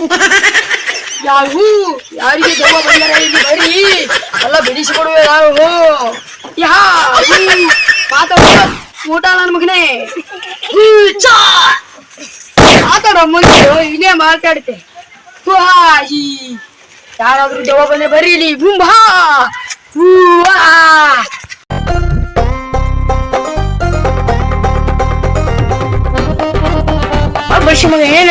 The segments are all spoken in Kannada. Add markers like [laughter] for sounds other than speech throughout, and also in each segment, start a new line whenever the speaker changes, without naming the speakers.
[laughs] ಯಾವು ಯಾರಿಗೆ ದೆವ್ವ ಬಂದರೆ ಇಲ್ಲಿ ಬರಿ. ಎಲ್ಲ ಬಿಡಿಸಿಕೊಡುವೆ ನಾವು ಯಾ ಮಾತಾಡ ಊಟ ನನ್ನ ಮಗನೇ. ಹೂ. ಮಾತಾಡ ಮುಂದೆ ಇಲ್ಲೇ ಮಾತಾಡ್ತೆ. ವಾಹಿ ಯಾರಾದ್ರೂ ದೆವ್ವ ಬಂದ್ರೆ ಬರೀ ಇಲ್ಲಿ ಬುಂಬಾ ಹೂವಾ ಬರ್ಷಿ ಮಗ ಏನ್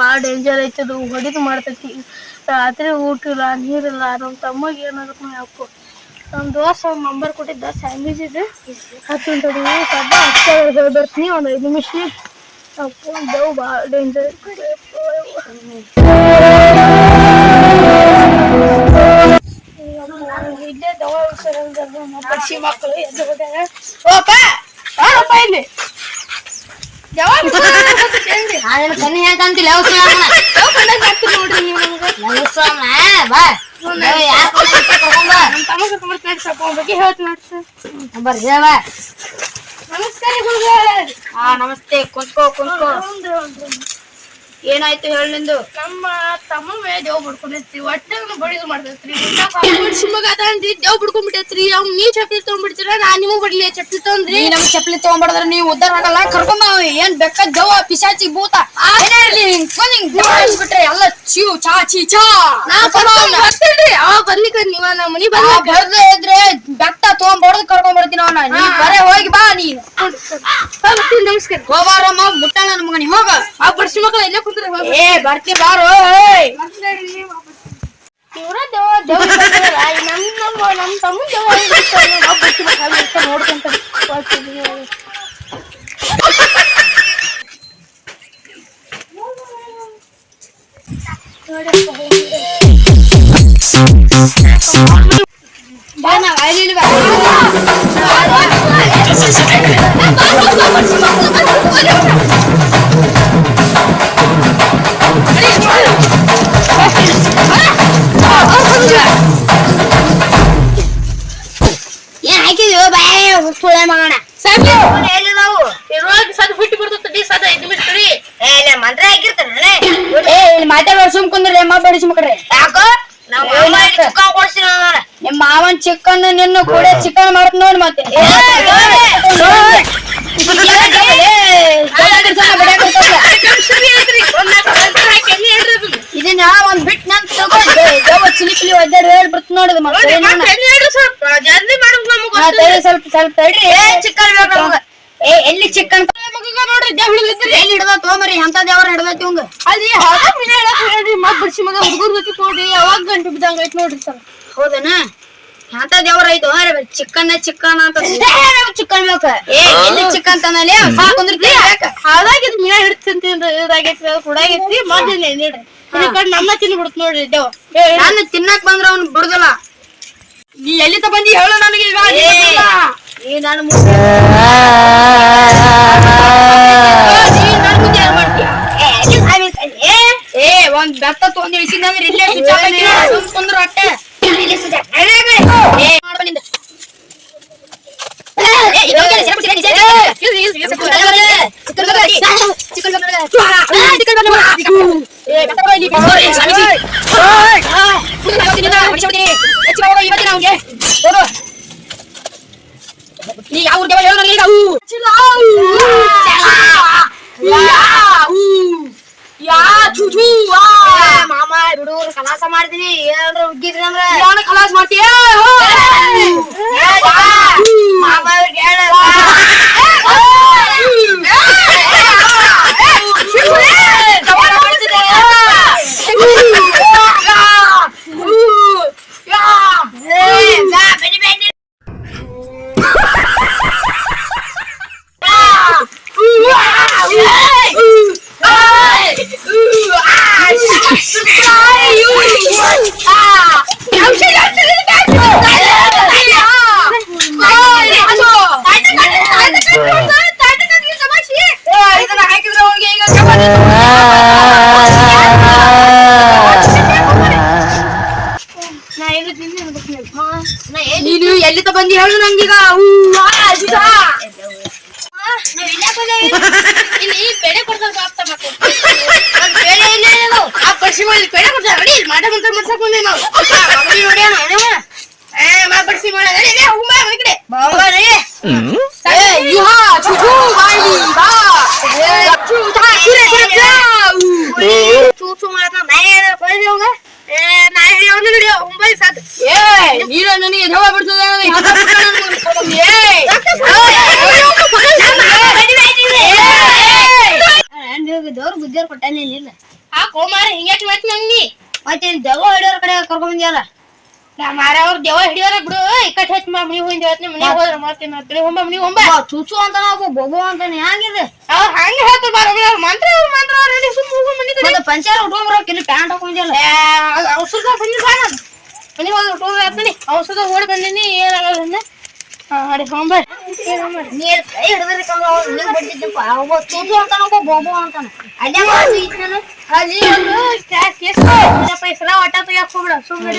ಭಾಳ ಡೇಂಜರ್ ಐತದು, ಹೊಡೆದು ಮಾಡ್ತೈತಿ. ರಾತ್ರಿ ಊಟ ಇಲ್ಲ ನೀರಿಲ್ಲ ನಮ್ಮ ತಮ್ಮಗೆ ಏನಾಗುತ್ತೆ ಯಾಕೋ. ನಮ್ಮ ದೋಸ್ತ ಅವ್ನ ನಂಬರ್ ಕೊಟ್ಟಿದ್ದ ಸ್ಯಾಂಡ್ವಿಚ್ ಇದೆ. ಹತ್ತು ತಡಿ ಅಷ್ಟೇ ಹೇಳಿ ಬರ್ತೀನಿ ಒಂದು ಐದು ನಿಮಿಷ ಅಪ್ಪ ಭಾಳ ಡೇಂಜರ್
ಬರ್ರಿ ಹೇಳ್ತಂತಿಲ್ಲ
ನಮಸ್ಕಾರ ಗುರುಗಳೇ.
ಹಾ ನಮಸ್ತೆ. ಕುಂತ್ಕೋ ಕುಂತ್ಕೋ. ಏನಾಯ್ತು ಹೇಳ ನಿಂದು?
ನಮ್ಮ ತಮ್ಮ ಮೇಲೆ ದೇವ್ ಬಿಡ್ಕೊಂಡಿರ್ತೀವಿ ಒಟ್ಟೆ ಬಡಿದು ಮಾಡ್ತೈತ್ರಿ ಮಗ ಅದಾನ್ರಿ ದೇವ್ ಬಿಡ್ಕೊಂಡ್ಬಿಟ್ಟೈತ್ರಿ. ಅವ್ನ್ ನೀ ಚಪ್ಪಲಿ ತಗೊಂಡ್ಬಿಡ್ತೀರ ನಾ ನಿಮಗ್ ಬಡ್ಲಿ ಚಪ್ಪಲಿ ತಗೊಂಡ್ರಿ.
ನೀ ನಮ್ ಚಪ್ಪಲಿ ತಗೊಂಡ್ಬಾರ್ದ್ರ ನೀವು ಉದ್ದಾರ ಆಗಲ್ಲ. ಕರ್ಕೊಂಡ್ ಬಾ ಏನ್ ಬೆಕ್ಕ ದವ್ವ ಪಿಶಾಚಿ ಭೂತ. ಏನೇ ಇರ್ಲಿ ಹಿಂಗ್ ಹಿಂಗ್ ಬಿಟ್ರೆ ಎಲ್ಲ ಚೀವ್ ಚಾ ಚೀ ಚಾ.
ನಾ ಬರ್ತೀನ್ರಿ ಅವ ಬರ್ಲಿಕ್ಕ ನೀವ ನಮ್ಮ ಮನಿ ಬರ
ಬರ್ದೇ ಇದ್ರೆ ಬೆಕ್ಕ ತಗೊಂಡ್ಬಾರ್ದು ಕರ್ಕೊಂಡ್ ಬರ್ತೀನಿ ಅವನ. ನೀ ಬರೇ ಹೋಗಿ ಬಾ ನೀನ್.
ಬರ್ತೀನಿ ನಮಸ್ಕಾರ.
ಹೋಗಾರಮ್ಮ ಮುಟ್ಟ ನನ್ ಮಗನಿ ಹೋಗ.
ಆ ಬರ್ಸಿ ಮಕ್ಳು ಇಲ್ಲೇ ಕುಂತ್ರ
ಏ ಬರ್ತಿ ಬಾರೋ ಏಯ್.
ಇವ್ರ ದೇವ ದೇವ ನಮ್ ನಮ್ಮ ನಮ್ ತಮ್ಮ ದೇವ ನಾವು ಬರ್ಸಿ ಮಕ್ಳು ನೋಡ್ಕೊಂತ
ಬಾ
ಯಾಕೋ ನಮ್ಮ
ಮಾವನ್ ಚಿಕನ್ ನಿನ್ನ ಕೂಡ ಚಿಕನ್ ಮಾಡ್ತ ನೋಡಿ ಮತ್ತೆ ಇದನ್ನ ಒಂದ್ ಬಿಟ್ ನನ್ ಚಿಲಿಪಿಲಿ ಹೇಳಿ ಹೇಳ್ಬಿಡ್ತು ನೋಡಿದ ಮತ್ತೆ ಸ್ವಲ್ಪ ಸ್ವಲ್ಪ ತಡ್ರಿ
ಚಿಕ್ಕನ್ ಬೇಕು ನಮ್ಗೆ.
ಏ ಎಲ್ಲಿ ಚಿಕನ್ ಹಿಡಿದ್ರಿ ಎಲ್ಲಿ ಹಿಡ್ದ ತಗೊಂಬರಿ ಎಂತ ದೇವ್ರ ಹಿಡ್ದೈತಿ
ಮಿನ ಹೇಳ್ರಿ ಮತ್ ಬಿಡ್ಸಿ ಮಗ ಹುಡುಗರ್ ಜೊತೆ ನೋಡ್ರಿ ಯಾವಾಗ ಗಂಟು ಬಿದ್ದಂಗ ಐತ್ ನೋಡ್ರಿ ಸರ್.
ಹೌದನ? ದೇವ್ರ ಐತು ಚಿಕನ್ ಚಿಕನ್ ಅಂತ ಬೇಕ? ಏ ಎಲ್ಲಿ ಚಿಕನ್ ತಂದಲ್ಲಿ ಸಾಕುಂದ್ರಿ
ಹಾಳಾಗಿದ್ ಮೀನ ಹಿಡ್ತೀನಿ ಇದಾಗೈತಿ ಅದು ಕುಡಾಗೈತಿ ಮೊದ್ಲು ನೀಡ್ರಿ ಈ ಕಡೆ ನಮ್ಮ ನೋಡ್ರಿ ದೇವ್
ನಾನು ತಿನ್ನಕ್ ಬಂದ್ರ ಅವ್ನ್ ಬಿಡುದಿಲ್ಲ. ನೀ ಎಲ್ಲಿ ತ ಬಂದಿ ಹೇಳು ನನಗೆ ಈಗ ನೀ ಬಂದಿಲ್ಲ.
ಈ ನನ್ನ
ಕೊಡು, ಈ ಸ್ವಾಮೀಜಿ. ಆ, ಮುಂದೆ ಹೋಗ್ತೀನಿ ನಿನ್ನ, ಹೊಡಿಸ್ಬಿಡ್ತೀನಿ. ಹೆಚ್ಚು ಹೋಗು, ಇವತ್ತಿನ ಅವ್ನ್ಗೆ. ಹೋಗು. ನೀ ಯಾವ ಊರ್ಗೆ ಹೇಳು ನನಗೆ ಈಗ? ಊ. ಯಾ, ಊ. ಯಾ ಚೂ ಚೂ ಆ
ಮಾಮ ಕಲಾಸ ಮಾಡ್ತೀನಿ ಏನಾರ ಉಗ್ಗಿದ್ರಿ ಅಂದ್ರೆ
ಕಲಾಸ್ ಮಾಡ್ತೀಯ ಎಲ್ಲಿಂದ ಬಂದಿ ಹೇಳು ನಂಗೀಗ ಊ, ಆ, ಜುಜಾ.
ನಾವ್ ಇಲ್ಯಾಕ್ ಬಂದೇವಿ? ಇಲ್ಲಿ ಬೆಳೆ ಕೊಡ್ತಾರೆ ಬಾಪ್ತ ಮಕ್ಕಳು. ಒಂದ್ ಬೆಳೆ ಇಲ್ಲ ಇದು.
ಆ ಪರ್ಸಿ ಮಾಡಿ ಪೇಡ ಕೊಡ್ತಾರೆ ನಡಿ ಮಾಡ ಮಂತ್ರ ಮಾಡ್ಸಕ್ ಬಂದೆ ನಾವು ಆ, ಮಗನಿಗೆ ಹೊಡ್ಯಾಣ, ಏನವ? ಏ, ಮಾ ಪರ್ಸಿ ಮಾಡ ನಡಿ, ಲೇ, ಹೂ ಬಾ, ಈ ಕಡೆ.
ಬಾಬಾ ರೀ.
ಏ, ಇಹಾ, ಚು, ಚು, ಬಾಯಿ, ಬಾ. ಏ, ಚು, ಚಾ, ಸುರೆ, ಸುರೆ, ಚಾ. ಊ.
ಚೂ ಚೂ ಮಾಡ್ತಾನ. ನಾ ಏನಾರ ಕೊಯ್ಲಿ ಅವಂಗ?
ಏ, ನಾ ಹೇಳಿ ಅವ್ನು ನಡಿ, ಅವ್ನ್ ಬಾಯಿ ಸಾಕು. ಏ, ನೀನು ನನಗೆ ಜವ ಬಿಡ್ತದೆ ನನಗೆ. ಹಠ ಬಿಟ್ಟ ನನಗೆ ಕೊಡೋದು. ಏ, ಏ,
ಏನ್ ಇವ್ರಿಗೆ ದೇವ್ರ ಬುದ್ಧಿಯವ್ರು ಕೊಟ್ಟಾನೆ ಇಲ್ಲ
ಆ ಕೋಮಾರ ಹಿಂಗ್ಯಾಕ್ ಮಾಡ್ತಿ ನಂಗೆ
ಮತ್ತೆ ಇಲ್ಲಿ ದೆವ್ವ ಹೊಡಿಯೋರ್ ಕಡೆ ಕರ್ಕೊಂಡ್ ಬಂದಿಯಲ್ಲ
ನಾ ಮಾರ ಅವ್ರ ದೇವ ಹಿಡಿಯೋರ ಬಿಡು ಇಕ್ಕಟ್ ಹಚ್ಚಿ ಮಾ ಮನಿ ಹೋಗಿಂದ ಹೇಳ್ತೀನಿ ಮನೆಗೆ ಹೋದ್ರ ಮಾಡ್ತೀನಿ ಅಂತೇಳಿ ಹೊಂಬ ಮನಿ
ಚೂಚು ಅಂತ ನಾವು ಬೊಬೋ ಅಂತಾನೆ ಹೆಂಗಿದೆ
ಅವ್ರ ಹಂಗ ಹೇಳ್ತಾರ ಬಾರ ಅವ್ರ ಮಂತ್ರ ಅವ್ರ ಮಂತ್ರ ಅವ್ರ ಸುಮ್ಮ ಹೋಗು ಮನಿ ಕಡೆ.
ಮತ್ತೆ ಪಂಚಾರ ಉಟ್ಕೊಂಡ್ಬರೋ ಇಲ್ಲಿ ಪ್ಯಾಂಟ್ ಹಾಕೊಂಡಿಯಲ್ಲ
ಔಷಧ ಬಂದಿ ಬಾ ನಾನು ಟೂರ್ ಆಗ್ತೀನಿ ಔಷಧ ಓಡಿ ಬಂದೀನಿ ಏನಾಗಲ್ಲ ಅಡಿ ಹೊಂಬ.
ನೀರ್ ಕೈ ಹಿಡಿದ್ರೆ ಕಮ್ಮ ನಿಂಗ್ ಬಿಡ್ತಿದ್ದಪ್ಪ ಒಬ್ಬ ಚೂಚು ಅಂತಾನ ಒಬ್ಬ ಬೊಬೋ ಅಂತಾನ. ಅಲ್ಲೇ ಮಾಡ್ತಿದ್ದೆ ನಾನು.
ಅಲ್ಲಿ ಒಂದು ಕೇಸ್ ಪೈಸಲ ಒಟ್ಟ ತೆಗಿಯಕ್ ಹೋಗ್ಬಿಡ? ಸುಮ್ಮನೆ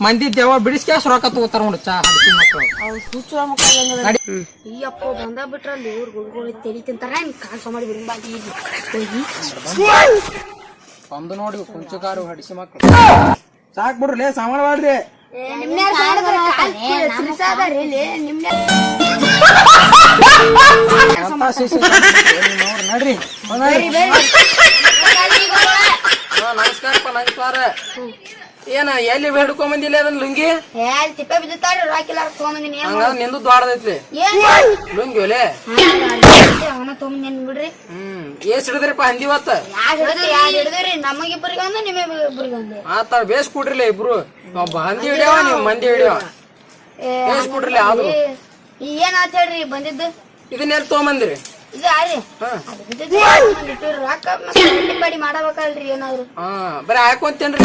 ಮಂದಿ ದೇವ ಬಿಡಿಸ್ಕ್ಯಾಸ್ ರೊಕ್ಕ ತಗೋತಾರ ನೋಡ್ರಿ ಚಾ ಹಡಿಸಿ ಮಕ್ಕಳು ಈ
ಅಪ್ಪ ಬಂದ ಬಿಟ್ರಲ್ಲಿ ಇವ್ರು ಗುಡ್ಗಳು ತೆಲಿ ತಿಂತಾರ ಕಾಸ ಮಾಡಿ ಬಿಡುಂಬಾಗಿ
ಒಂದು ನೋಡಿ ಕುಂಚುಕಾರು ಹಡಿಸಿ ಮಕ್ಕಳು ಸಾಕ್ ಬಿಡ್ರಿ ಲೇ ಸಾಮಾನ್ ಮಾಡ್ರಿ. ನೋಡ್ರಿ ನಮಸ್ಕಾರಪ್ಪ ನಮಸ್ಕಾರ ಏನ ಎಲ್ಲಿ ಹಿಡ್ಕೊಂಡ್ ಬಂದಿಲ್ಲ ಅದನ್ನ ಲುಂಗಿ?
ತಿಪ್ಪೆ ಬಿದ್ದಾಡ್ರಿ ರಾಕಿಲ್ಲ ತೊಗೊಂಬಂದಿನಿ
ಹಂಗ ನಿಂದು ದ್ವಾಡದೈತ್ಲಿ
ಏನ್?
ಲುಂಗಿ ಒಲೆ?
ಅವನ ತೊಗೊಂಬಂದಿನಿ ಬಿಡ್ರಿ.
ಹ್ಮ್ ಏಸ್ ಹಿಡಿದ್ರಿಪ್ಪ ಹಂದಿವತ್ತ
ಯಾರು ಹಿಡಿದ್ರಿ ನಮಗಿಬ್ಬರಿಗೆ ಒಂದು ನಿಮಗಿಬ್ಬರಿಗೆ ಒಂದು.
ಆತ ಬೇಸ್ ಕೊಡ್ರಿಲ್ಲ ಇಬ್ರು. ಒಬ್ಬ ಹಂದಿ ಹಿಡಿಯವ ನೀವ್ ಮಂದಿ ಹಿಡಿಯವ. ಬೇಸ್ ಕೊಡ್ರಿಲ್ಲ ಆದ್ರು.
ಏನಾತ್ ಹೇಳ್ರಿ ಬಂದಿದ್ದು?
ಇದನ್ನೆಲ್ಲ ತೊಗೊಂಬಂದಿರಿ ಬರೀ ಹಾಕೊಂತೇನ್ರಿ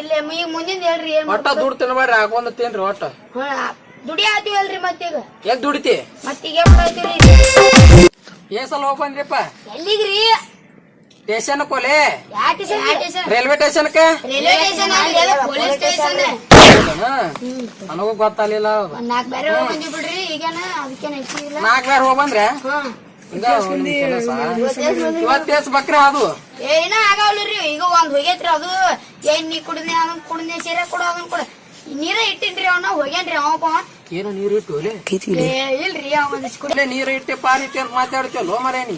ಇಲ್ಲ ಈಗ ಮುಂದಿನ ಹೇಳ್ರಿ
ಒಟ್ಟ ದುಡ್ಡು ತಿನ್ಬೇಡ್ರಿ ಒಟ್ಟ.
ದುಡಿ ಆತೀವಲ್ರಿ ಮತ್ತೀಗ?
ಎಲ್ ದುಡಿತಿ?
ಮತ್ತೀಗ
ಹೋಗ್ ಬಂದ್ರಿಪ್ಪ
ಎಲ್ಲಿಗ್ರಿ?
ಸ್ಟೇಷನ್ ಕೊಲೆ? ರೈಲ್ವೆ
ಸ್ಟೇಷನ್ ಅಲ್ರಿ ಪೊಲೀಸ್ ಸ್ಟೇಷನ್
ನನಗೂ ಗೊತ್ತಾಗ್ಲಿಲ್ಲ.
ನಾಲ್ಕು ಬೇರೆ ಬಿಡ್ರಿ. ಈಗೇನ? ಅದಕ್ಕೆ ಹೆಚ್ಚಿಗಿಲ್ಲ
ನಾಲ್ಕು ಬೇರೆ ಹೋಗಿ ಬಂದ್ರೆ?
ಹಾ
ಬಕ್ರ ಅದು?
ಏನ ಆಗವಲ್ರಿ ಈಗ ಒಂದ್ ಹೋಗೈತ್ರಿ ಅದು. ಏನ್ ನೀ ಕುಡ್ದೆ ಅದನ್ ಕುಡ್ದೆ ಸೀರೆ ಕೊಡು ಅದನ್ ಕೊಡ. ನೀರ ಇಟ್ಟಿನ್ರಿ ಅವನ ಹೋಗ್ಯಾನ್ರಿ ಅವ
ಏನು ನೀರು ಇಟ್ಟು
ಇಲ್ರಿ ಅವ ಒಂದ ಕುಡಿ
ಇಲ್ಲೇ ನೀರು ಇಟ್ಟೆ ಪಾರಿ ಇಟ್ಟೆ ಅಂತ ಮಾತಾಡ್ತೀವಲ್ಲ ಮರೇ ನೀ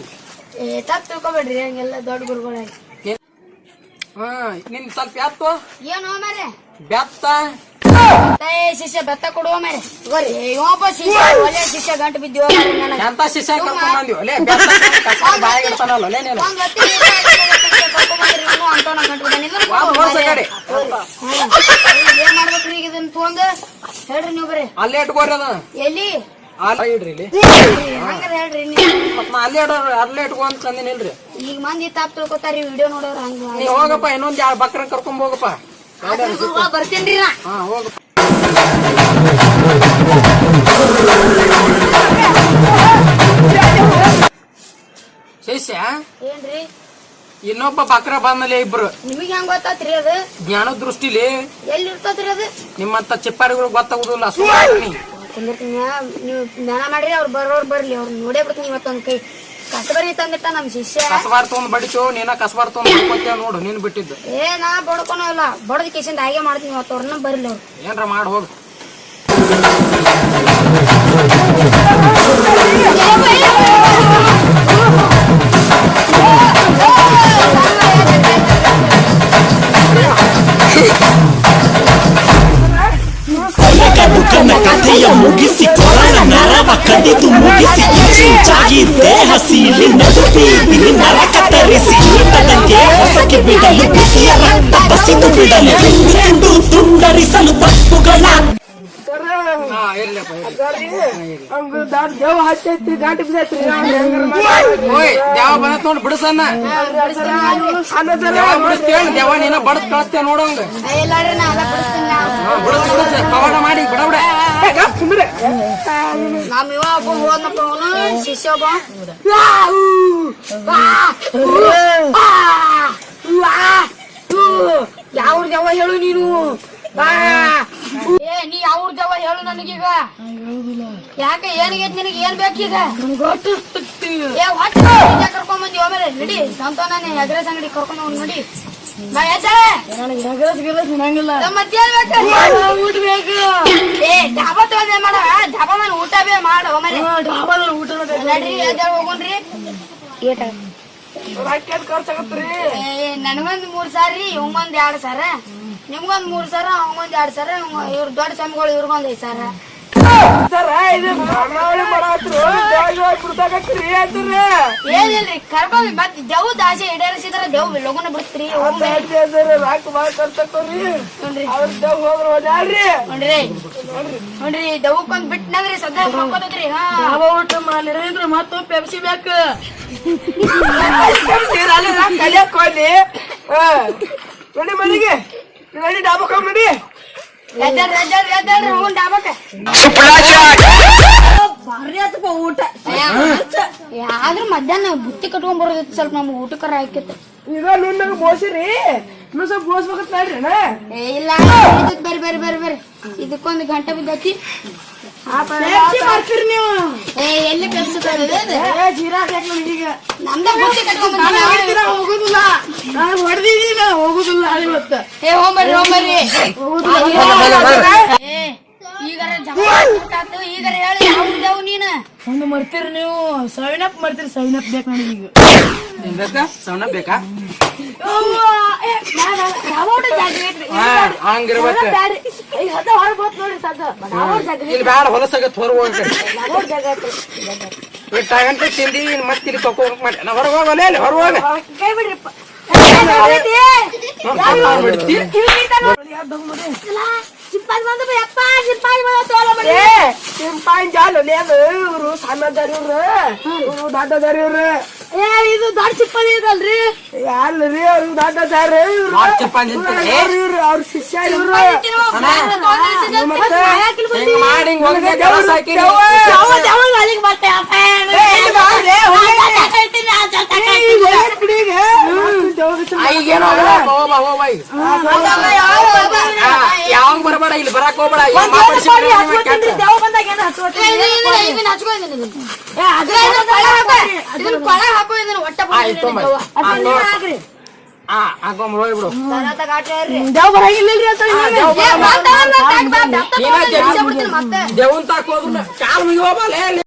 ತಪ್ಪ ತಿಳ್ಕೊಬೇಡ್ರಿ ಹಂಗೆಲ್ಲ ದೊಡ್ಡ ಗುರುಗಳಾಗಿ
ಹಾ ನಿನ್ ಸ್ವಲ್ಪ ಎತ್ತು
ಏನು ಮಾರೇ?
ಬೆತ್ತ
ಶಿಷ್ಯ ಬೆತ್ತ ಕೊಡುವ ಮೇಲೆ ಇವಪ್ಪ ಶಿಷ್ಯ ಗಂಟು ಬಿದ್ದಿವ
ಎಂತ ಒಲೆ ಬಾಯಿಗೆ ಇಡ್ತಾನಲ್ಲ ನೀನು
ಗಂಟು
ಒಂದ್
ಏನ್ ಈಗ ಇದನ್ನ ತಗೊಂಡ ಹೇಳ್ರಿ ನೀವು ಬರ್ರಿ
ಅಲ್ಲೇ ಇಟ್ಕೋರಿ ಅದ
ಎಲ್ಲಿ? ಈಗ ಮಂದಿ ತಾಪ್ ತಿಳ್ಕೊತಾರಿ ವಿಡಿಯೋ ನೋಡೋರು ಹಂಗ
ಹೋಗಪ್ಪ ಇನ್ನೊಂದ್ ಯಾರ ಬಕ್ರ ಕರ್ಕೊಂಡ್ ಹೋಗಪ್ಪ.
ಬರ್ತೇನ್ರಿ
ಹಾ ಶಿಷ್ಯ?
ಏನ್ರಿ?
ಇನ್ನೊಬ್ಬ ಬಕ್ರ ಬಂದ್ಮೇಲೆ ಇಬ್ರು.
ನಿಮಗ್ ಹೆಂಗ್ ಗೊತ್ತಾತ್ರಿ ಅದು?
ಜ್ಞಾನ ದೃಷ್ಟಿಲಿ
ಎಲ್ಲಿ ಅದು?
ನಿಮ್ಮಂತ ಚಿಪ್ಪಾರಿಗಳು ಗೊತ್ತಾಗುದಿಲ್ಲ ಸುಮ್ಮನೆ
ನೀವು ಜ್ಞಾನ ಮಾಡ್ರಿ ಅವ್ರು ಬರೋರ್ ಬರ್ಲಿ ಅವ್ರು ನೋಡೇ ಬಿಡ್ತೀನಿ ಇವತ್ತೊಂದ್ ಕೈ. ಕಸಬರಿ ತಂದಿಟ್ಟ ನಮ್ ಶಿಷ್ಯ
ಕಸಬಾರ್ ತಗೊಂಡ್ ಬಡಿತು ನೀನ ಕಸಬಾರ್ ತಗೊಂಡ್ ಬಡ್ಕೊತೀಯ ನೋಡು ನೀನ್ ಬಿಟ್ಟಿದ್ದು
ಏ ನಾ ಬಡ್ಕೊನೋ ಇಲ್ಲ ಬಡದ ಕಿಶನ್ ಹಾಗೆ ಮಾಡ್ತೀನಿ ಇವತ್ತು ಅವ್ರನ್ನ ಬರ್ಲಿ ಅವ್ರು
ಏನ್ರ ಮಾಡಿ ಹೋಗು
ದೇಹ ನಡುಪಿ ಇಲ್ಲಿ ನರ ಕತ್ತರಿಸಿ ತನಗೆ ಹೊಸಕ್ಕೆ ಬಿಡಲು ಬಿಸಿಯ ರಕ್ತ ಬಸಿದು ಬಿಡಲು ತುಂಡು ತುಂಡರಿಸಲು ತಪ್ಪುಗಳ
ಹಾ ಇರ್ಲಪ್ಪ ಓಯ್ ದೇವ ಬಂದತ್ ನೋಡ್ ಬಿಡಸನ್ನ. ದೇವ ಬಿಡಿಸ್ತೇವ ದೇವ ನೀನ ಬಡದ್ ಕಳಿಸ್ತೇವ ನೋಡಂಗ ಬಿಡಸ್ ಬಿಡಸ್ ಕವಾಡ ಮಾಡಿ ಬಿಡ ಬಿಡ.
ನಮ್ ಇವ ಒಬ್ಬ ಹೋದ್ನಪ್ಪ ಅವನು ಶಿಷ್ಯ ಒಬ್ಬ ಯಾವ ದೇವ ಹೇಳು ನೀನು. ಏ ನೀ ಯಾವ ಜವ ಹೇಳು ನನಗೀಗ ಯಾಕೆ ಏನಿಗೈತ್ ನಿನಗೆ ಏನ್ ಬೇಕೀಗ ಏ ಹೊಟ್ಟ ಕರ್ಕೊಂಡ್ ಬಂದಿ ಆಮೇಲೆ ನಡಿ ಸಂತಾನೇ ಎಗ್ರೆಸ್ ಅಂಗಡಿ ಕರ್ಕೊಂಡ್ ನಡಿ ಊಟ ಬೇಕು? ಏ ಮಾಡ ಊಟ ಬೇ ಮೂರ್ ಸಾರಿ ಇವಂಗೊಂದ್ ಎರಡ್ ಸಾರ ನಿಮ್ಗೊಂದ್ ಮೂರ್ ಸಾರ ಅವಂಗೊಂದ್ ಎರಡ್ ಸಾರ ಇವ್ರ ದೊಡ್ಡ ಸ್ವಾಮಿಗಳು ಇವ್ರಿಗೊಂದ್ ಐದ್ ಸಾರ ಏನಿಲ್ರಿ [laughs] ಕರ್ಕೊಂಡ್ ಮತ್ ದೇವ್ ದಾಸೆ ಈಡೇರಿಸಿದ್ರ ದೇವ್ ಲಗುನ ಬಿಡ್ತ್ರಿ ನೋಡ್ರಿ. ದವಕ್ಕೊಂದ್ ಬಿಟ್ ನಂಗ್ರಿ ಸದ್ಯ ಮಕ್ಕೋತೈತ್ರಿ ಹಾ.
ಊಟ ಮಾಡಿದ್ರೆ ಮತ್ತು ಪೆಪ್ಸಿ ಬೇಕು.
ನೋಡಿ ಎದ್ದಾಡ್ರಿ ನೋಡಿ ಹೋಗೋಣ ಡಾಬಾಕ
ಭಾರಿ ಆತಪ್ಪ ಊಟ.
ಆದ್ರೂ ಮಧ್ಯಾಹ್ನ ಬುತ್ತಿ ಕಟ್ಕೊಂಡ್ ಬರೋದಿತ್ತು ಸ್ವಲ್ಪ ನಮ್ಗೆ ಊಟಕ್ಕರ ಹಾಕಿತ್ತು.
ಈಗ ನಿನ್ನ ಬೋಸಿರಿ. ಇನ್ನೂ ಸ್ವಲ್ಪ ಬೋಸ್ಬೇಕತ್ ನೋಡ್ರಿ
ಏ ಇಲ್ಲ ಬರ್ರಿ ಬರ್ರಿ ಬರ್ರಿ ಬರ್ರಿ. ಇದಕ್ಕೊಂದು ಗಂಟೆ ಬಿದ್ದೈತಿ. ಎಲ್ಲಿ ಪೆಪ್ಸಿ
ಹೋಗುದಿಲ್ಲ. ನಾನು ಹೊಡೆದಿದ್ದೀನ ಹೋಗುದಿಲ್ಲ ಇವತ್ತು.
ಏ ಏ ಈಗಾರ ಆತು ಹೇಳಿ ಯಾವ್ದಾವ್ ನೀನು
ಒಂದು ಮರ್ತೀರಿ ನೀವು ಸೆವೆನ್ ಅಪ್ ಮರ್ತೀರಿ ಸೆವೆನ್ ಅಪ್ ಬೇಕು ನನಗೀಗ
ಏನ್ ಬೇಕಾ ಸಣ್ಣ ಬೇಕಾ ಹಂಗಿರ್ಬೇಕ
ಈಗ
ಇಲ್ಲಿ ಬ್ಯಾಡ ಹೊಲಸಾಗತ್ ಹೊರ ಹೋಗ ಇಟ್ಟ ಗಂಟೆ ತಿಂದಿ ಮತ್ತೆ ಇಲ್ಲಿ ಕರ್ಕೊ ಮಾಡಿ ನಾ ಹೊರಗೆ ಹೋಗಲ್ಲ ಇಲ್ಲಿ ಹೊರ ಹೋಗ
ಕೈ ಬಿಡ್ರಿಪ್ಪ
ಬಿಡ್ತಿ
ಸಿಂಪಾಯಿ ಬಂದು ಯಪ್ಪ ಸಿಂಪಾಯಿ ಬಂದ ತೋಲ ಏ ಸಿಂಪಾಯಿ ಜಾಲ ಲೇದು ಇವ್ರು ಸಣ್ಣದಾರಿ ಇವ್ರು ಇವ್ರು ದೊಡ್ಡದಾರಿ ಇವ್ರು ಏ ಇದು ದೊಡ್ಡ ಸಿಂಪಾಯಿ ಇದಲ್ರಿ ಅಲ್ರಿ ಅವ್ರು ದೊಡ್ಡದಾರಿ ಇವ್ರು
ಮಾಡ್ ಚಿಪ್ಪಾಂಜಿ ಅಂತೀರಿ.
ಇವ್ರು ಅವ್ರ ಶಿಷ್ಯ ಇವ್ರು
ಹಿಂಗ್ ಮಾಡಿ ಹಿಂಗ್ ಕೆಲಸ ಇಲ್ಲಿ ಆಯ್ತು ತೊಂಬ. ಆ ಹಾಕೊಂಡ್ ಹೋಗ್ಬಿಡು ದೇವನ್ ತಾಕೋದ್ರ ಕಾಲ್ ಮುಗಿ ಹೋಗ್ಬಲ್ಲ